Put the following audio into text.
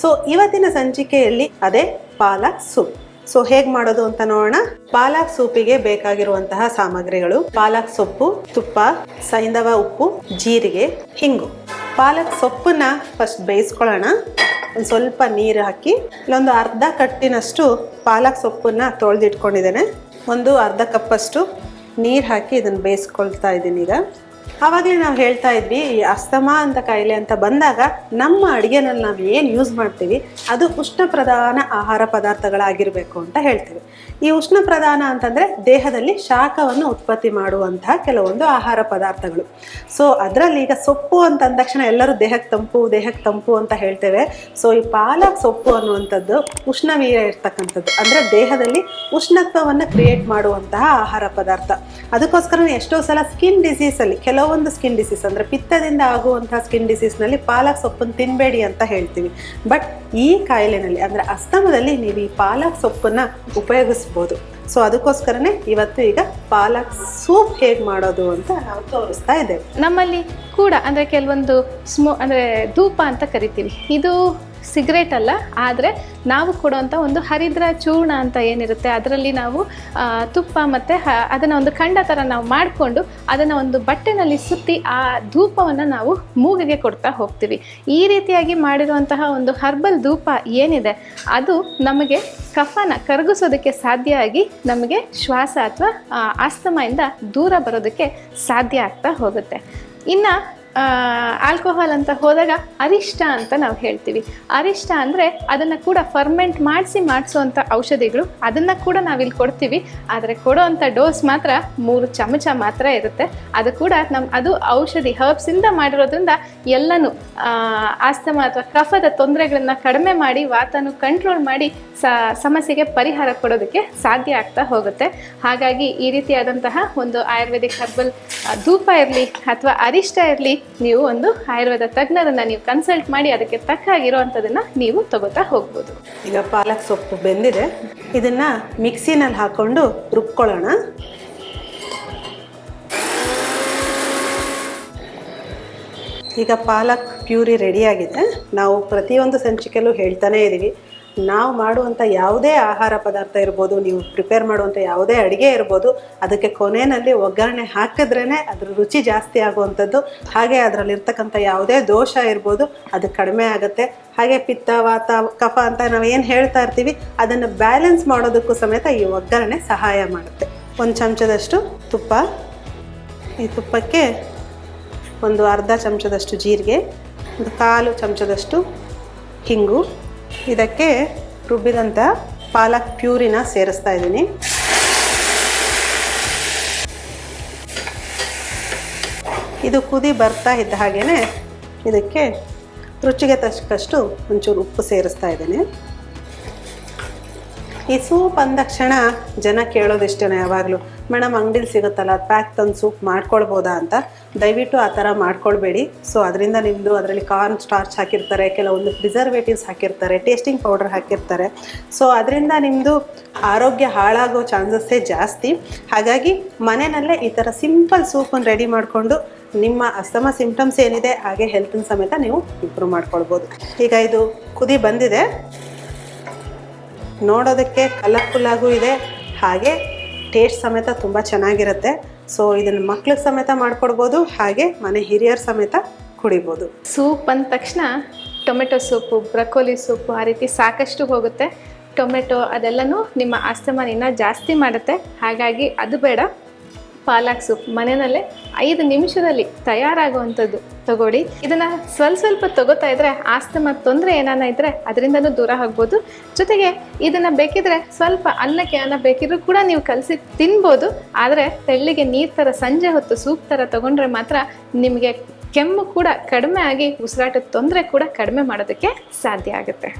So ಇವತ್ತಿನ ಸಂಚಿಕೆಯಲ್ಲಿ ಅದೇ ಪಾಲಕ್ ಸೂಪ್ ಸೊ ಹೇಗ್ ಮಾಡೋದು ಅಂತ ನೋಡೋಣ. ಪಾಲಕ್ ಸೂಪಿಗೆ ಬೇಕಾಗಿರುವಂತಹ ಸಾಮಗ್ರಿಗಳು ಪಾಲಕ್ ಸೊಪ್ಪು, ತುಪ್ಪ ಸೈಂಧವ ಉಪ್ಪು, ಜೀರಿಗೆ, ಹಿಂಗು. ಪಾಲಕ್ ಸೊಪ್ಪನ್ನ ಫಸ್ಟ್ ಬೇಯಿಸ್ಕೊಳ್ಳೋಣ. ಒಂದು ಸ್ವಲ್ಪ ನೀರು ಹಾಕಿ, ಇಲ್ಲೊಂದು ಅರ್ಧ ಕಟ್ಟಿನಷ್ಟು ಪಾಲಕ್ ಸೊಪ್ಪನ್ನ ತೊಳೆದಿಟ್ಕೊಂಡಿದ್ದೇನೆ. ಒಂದು ಅರ್ಧ ಕಪ್ಪಷ್ಟು ನೀರು ಹಾಕಿ ಇದನ್ನು ಬೇಯಿಸ್ಕೊಳ್ತಾ ಇದ್ದೀನಿ ಈಗ. ಆವಾಗಲೇ ನಾವು ಹೇಳ್ತಾ ಇದ್ವಿ, ಈ ಅಸ್ತಮಾ ಅಂತ ಕಾಯಿಲೆ ಅಂತ ಬಂದಾಗ ನಮ್ಮ ಅಡುಗೆನಲ್ಲಿ ನಾವು ಏನು ಯೂಸ್ ಮಾಡ್ತೀವಿ, ಅದು ಉಷ್ಣ ಪ್ರಧಾನ ಆಹಾರ ಪದಾರ್ಥಗಳಾಗಿರಬೇಕು ಅಂತ ಹೇಳ್ತೀವಿ. ಈ ಉಷ್ಣ ಪ್ರಧಾನ ಅಂತಂದರೆ ದೇಹದಲ್ಲಿ ಶಾಖವನ್ನು ಉತ್ಪತ್ತಿ ಮಾಡುವಂತಹ ಕೆಲವೊಂದು ಆಹಾರ ಪದಾರ್ಥಗಳು. ಸೊ ಅದರಲ್ಲಿ ಈಗ ಸೊಪ್ಪು ಅಂತ ಅಂದ ತಕ್ಷಣ ಎಲ್ಲರೂ ದೇಹಕ್ಕೆ ತಂಪು ದೇಹಕ್ಕೆ ತಂಪು ಅಂತ ಹೇಳ್ತೇವೆ. ಸೊ ಈ ಪಾಲಕ್ ಸೊಪ್ಪು ಅನ್ನುವಂಥದ್ದು ಉಷ್ಣವೀರ ಇರ್ತಕ್ಕಂಥದ್ದು. ಅಂದರೆ ದೇಹದಲ್ಲಿ ಉಷ್ಣತ್ವವನ್ನು ಕ್ರಿಯೇಟ್ ಮಾಡುವಂತಹ ಆಹಾರ ಪದಾರ್ಥ. ಅದಕ್ಕೋಸ್ಕರ ಎಷ್ಟೋ ಸಲ ಸ್ಕಿನ್ ಡಿಸೀಸಲ್ಲಿ ಕೆಲವೊಂದು ಸ್ಕಿನ್ ಡಿಸೀಸ್ ಅಂದರೆ ಪಿತ್ತದಿಂದ ಆಗುವಂತಹ ಸ್ಕಿನ್ ಡಿಸೀಸ್ನಲ್ಲಿ ಪಾಲಕ್ ಸೊಪ್ಪನ್ನು ತಿನ್ನಬೇಡಿ ಅಂತ ಹೇಳ್ತೀವಿ. ಬಟ್ ಈ ಕಾಯಿಲೆನಲ್ಲಿ ಅಂದರೆ ಅಸ್ತಮದಲ್ಲಿ ನೀವು ಈ ಪಾಲಕ್ ಸೊಪ್ಪನ್ನು ಉಪಯೋಗಿಸ್ಬೋದು. ಸೊ ಅದಕ್ಕೋಸ್ಕರನೇ ಇವತ್ತು ಈಗ ಪಾಲಕ್ ಸೂಪ್ ಹೇಗೆ ಮಾಡೋದು ಅಂತ ನಾವು ತೋರಿಸ್ತಾ ಇದ್ದೇವೆ. ನಮ್ಮಲ್ಲಿ ಕೂಡ ಅಂದರೆ ಕೆಲವೊಂದು ಸ್ಮೋ ಅಂದರೆ ಧೂಪ ಅಂತ ಕರಿತೀವಿ. ಇದು ಸಿಗರೇಟ್ ಅಲ್ಲ, ಆದರೆ ನಾವು ಕೊಡುವಂಥ ಒಂದು ಹರಿದ್ರ ಚೂರ್ಣ ಅಂತ ಏನಿರುತ್ತೆ, ಅದರಲ್ಲಿ ನಾವು ತುಪ್ಪ ಮತ್ತು ಅದನ್ನು ಒಂದು ಖಂಡ ಥರ ನಾವು ಮಾಡಿಕೊಂಡು ಅದನ್ನು ಒಂದು ಬಟ್ಟೆನಲ್ಲಿ ಸುತ್ತಿ ಆ ಧೂಪವನ್ನು ನಾವು ಮೂಗಿಗೆ ಕೊಡ್ತಾ ಹೋಗ್ತೀವಿ. ಈ ರೀತಿಯಾಗಿ ಮಾಡಿರುವಂತಹ ಒಂದು ಹರ್ಬಲ್ ಧೂಪ ಏನಿದೆ, ಅದು ನಮಗೆ ಕಫನ ಕರಗಿಸೋದಕ್ಕೆ ಸಾಧ್ಯ ಆಗಿ ನಮಗೆ ಶ್ವಾಸ ಅಥವಾ ಆಸ್ತಮಯಿಂದ ದೂರ ಬರೋದಕ್ಕೆ ಸಾಧ್ಯ ಆಗ್ತಾ ಹೋಗುತ್ತೆ. ಇನ್ನು ಆಲ್ಕೋಹಾಲ್ ಅಂತ ಹೋದಾಗ ಅರಿಷ್ಟ ಅಂತ ನಾವು ಹೇಳ್ತೀವಿ. ಅರಿಷ್ಟ ಅಂದರೆ ಅದನ್ನು ಕೂಡ ಫರ್ಮೆಂಟ್ ಮಾಡಿಸಿ ಮಾಡಿಸುವಂಥ ಔಷಧಿಗಳು. ಅದನ್ನು ಕೂಡ ನಾವಿಲ್ಲಿ ಕೊಡ್ತೀವಿ. ಆದರೆ ಕೊಡೋವಂಥ ಡೋಸ್ ಮಾತ್ರ ಮೂರು ಚಮಚ ಮಾತ್ರ ಇರುತ್ತೆ. ಅದು ಕೂಡ ನಮ್ಮ ಅದು ಔಷಧಿ ಹರ್ಬ್ಸಿಂದ ಮಾಡಿರೋದ್ರಿಂದ ಎಲ್ಲನೂ ಆಸ್ತಮ ಅಥವಾ ಕಫದ ತೊಂದರೆಗಳನ್ನು ಕಡಿಮೆ ಮಾಡಿ, ವಾತನು ಕಂಟ್ರೋಲ್ ಮಾಡಿ ಸಮಸ್ಯೆಗೆ ಪರಿಹಾರ ಕೊಡೋದಕ್ಕೆ ಸಾಧ್ಯ ಆಗ್ತಾ ಹೋಗುತ್ತೆ. ಹಾಗಾಗಿ ಈ ರೀತಿಯಾದಂತಹ ಒಂದು ಆಯುರ್ವೇದಿಕ್ ಹರ್ಬಲ್ ಧೂಪ ಇರಲಿ ಅಥವಾ ಅರಿಷ್ಟ ಇರಲಿ ನೀವು ಒಂದು ಆಯುರ್ವೇದ ತಜ್ಞರನ್ನ ನೀವು ಕನ್ಸಲ್ಟ್ ಮಾಡಿ ಅದಕ್ಕೆ ತಕ್ಕ ಆಗಿರುವಂತದನ್ನ ನೀವು ತಗೋತಾ ಹೋಗ್ಬೋದು. ಈಗ ಪಾಲಕ್ ಸೊಪ್ಪು ಬೆಂದಿದೆ. ಇದನ್ನ ಮಿಕ್ಸಿನಲ್ಲಿ ಹಾಕೊಂಡು ರುಬ್ಕೊಳ್ಳೋಣ. ಈಗ ಪಾಲಕ್ ಪ್ಯೂರಿ ರೆಡಿಯಾಗಿದೆ ನಾವು ಪ್ರತಿಯೊಂದು ಸಂಚಿಕೆಯಲ್ಲೂ ಹೇಳ್ತಾನೇ ಇದ್ದೀವಿ ನಾವು ಮಾಡುವಂಥ ಯಾವುದೇ ಆಹಾರ ಪದಾರ್ಥ ಇರ್ಬೋದು, ನೀವು ಪ್ರಿಪೇರ್ ಮಾಡುವಂಥ ಯಾವುದೇ ಅಡುಗೆ ಇರ್ಬೋದು, ಅದಕ್ಕೆ ಕೊನೆಯಲ್ಲಿ ಒಗ್ಗರಣೆ ಹಾಕಿದ್ರೇ ಅದ್ರ ರುಚಿ ಜಾಸ್ತಿ ಆಗುವಂಥದ್ದು. ಹಾಗೆ ಅದರಲ್ಲಿರ್ತಕ್ಕಂಥ ಯಾವುದೇ ದೋಷ ಇರ್ಬೋದು, ಅದು ಕಡಿಮೆ ಆಗುತ್ತೆ. ಹಾಗೆ ಪಿತ್ತ, ವಾತ, ಕಫ ಅಂತ ನಾವು ಏನು ಹೇಳ್ತಾ ಇರ್ತೀವಿ, ಅದನ್ನು ಬ್ಯಾಲೆನ್ಸ್ ಮಾಡೋದಕ್ಕೂ ಸಮೇತ ಈ ಒಗ್ಗರಣೆ ಸಹಾಯ ಮಾಡುತ್ತೆ. ಒಂದು ಚಮಚದಷ್ಟು ತುಪ್ಪ. ಈ ತುಪ್ಪಕ್ಕೆ ಒಂದು ಅರ್ಧ ಚಮಚದಷ್ಟು ಜೀರಿಗೆ, ಒಂದು ಕಾಲು ಚಮಚದಷ್ಟು ಹಿಂಗು. ಇದಕ್ಕೆ ರುಬ್ಬಿದಂಥ ಪಾಲಕ್ ಪ್ಯೂರಿನ ಸೇರಿಸ್ತಾ ಇದ್ದೀನಿ. ಇದು ಕುದಿ ಬರ್ತಾ ಇದ್ದ ಹಾಗೇ ಇದಕ್ಕೆ ರುಚಿಗೆ ತಕ್ಕಷ್ಟು ಒಂಚೂರು ಉಪ್ಪು ಸೇರಿಸ್ತಾ ಇದ್ದೀನಿ. ಈ ಸೂಪ್ ಅಂದಕ್ಷಣ ಜನ ಕೇಳೋದಿಷ್ಟೇ ಯಾವಾಗಲೂ. ಮೇಡಮ್, ಅಂಗಡಿಲಿ ಸಿಗುತ್ತಲ್ಲ ಪ್ಯಾಕ್ ತಂದು ಸೂಪ್ ಮಾಡ್ಕೊಳ್ಬೋದಾ ಅಂತ. ದಯವಿಟ್ಟು ಆ ಥರ ಮಾಡ್ಕೊಳ್ಬೇಡಿ. ಸೊ ಅದರಿಂದ ನಿಮ್ಮದು ಅದರಲ್ಲಿ ಕಾರ್ನ್ ಸ್ಟಾರ್ಚ್ ಹಾಕಿರ್ತಾರೆ, ಕೆಲವೊಂದು ಪ್ರಿಸರ್ವೇಟಿವ್ಸ್ ಹಾಕಿರ್ತಾರೆ ಟೇಸ್ಟಿಂಗ್ ಪೌಡರ್ ಹಾಕಿರ್ತಾರೆ. ಸೊ ಅದರಿಂದ ನಿಮ್ಮದು ಆರೋಗ್ಯ ಹಾಳಾಗೋ ಚಾನ್ಸಸ್ಸೇ ಜಾಸ್ತಿ. ಹಾಗಾಗಿ ಮನೆಯಲ್ಲೇ ಈ ಥರ ಸಿಂಪಲ್ ಸೂಪನ್ನು ರೆಡಿ ಮಾಡಿಕೊಂಡು ನಿಮ್ಮ ಅಸ್ತಮ ಸಿಂಪ್ಟಮ್ಸ್ ಏನಿದೆ, ಹಾಗೆ ಹೆಲ್ತಿನ ಸಮೇತ ನೀವು ಇಂಪ್ರೂವ್ ಮಾಡ್ಕೊಳ್ಬೋದು. ಈಗ ಇದು ಕುದಿ ಬಂದಿದೆ. ನೋಡೋದಕ್ಕೆ ಕಲರ್ಫುಲ್ ಆಗೂ ಇದೆ. ಹಾಗೆ ಟೇಸ್ಟ್ ಸಮೇತ ತುಂಬ ಚೆನ್ನಾಗಿರುತ್ತೆ. ಸೊ ಇದನ್ನು ಮಕ್ಳಿಗೆ ಸಮೇತ ಮಾಡಿಕೊಡ್ಬೋದು, ಹಾಗೆ ಮನೆ ಹಿರಿಯರ ಸಮೇತ ಕುಡಿಬೋದು. ಸೂಪ್ ಅಂದ ತಕ್ಷಣ ಟೊಮೆಟೊ ಸೂಪು, ಬ್ರಕೋಲಿ ಸೂಪು ಆ ರೀತಿ ಸಾಕಷ್ಟು ಹೋಗುತ್ತೆ. ಟೊಮೆಟೊ ಅದೆಲ್ಲನೂ ನಿಮ್ಮ ಆಸ್ತಮಾನ ಜಾಸ್ತಿ ಮಾಡುತ್ತೆ. ಹಾಗಾಗಿ ಅದು ಬೇಡ. ಪಾಲಕ್ ಸೂಪ್ ಮನೆಯಲ್ಲೇ ಐದು ನಿಮಿಷದಲ್ಲಿ ತಯಾರಾಗುವಂಥದ್ದು. ತಗೊಳ್ಳಿ. ಇದನ್ನು ಸ್ವಲ್ಪ ಸ್ವಲ್ಪ ತಗೋತಾ ಇದ್ರೆ ಆಸ್ತಮ ತೊಂದರೆ ಏನಾನ ಇದ್ದರೆ ಅದರಿಂದನೂ ದೂರ ಆಗ್ಬೋದು. ಜೊತೆಗೆ ಇದನ್ನು ಬೇಕಿದ್ರೆ ಸ್ವಲ್ಪ ಅನ್ನಕ್ಕೆ ಅನ್ನ ಬೇಕಿದ್ರೂ ಕೂಡ ನೀವು ಕಲಸಿ ತಿನ್ಬೋದು. ಆದರೆ ತೆಳ್ಳಿಗೆ ನೀರು ಥರ ಸಂಜೆ ಹೊತ್ತು ಸೂಪ್ ಥರ ತಗೊಂಡ್ರೆ ಮಾತ್ರ ನಿಮಗೆ ಕೆಮ್ಮು ಕೂಡ ಕಡಿಮೆ ಆಗಿ ಉಸಿರಾಟದ ತೊಂದರೆ ಕೂಡ ಕಡಿಮೆ ಮಾಡೋದಕ್ಕೆ ಸಾಧ್ಯ ಆಗುತ್ತೆ.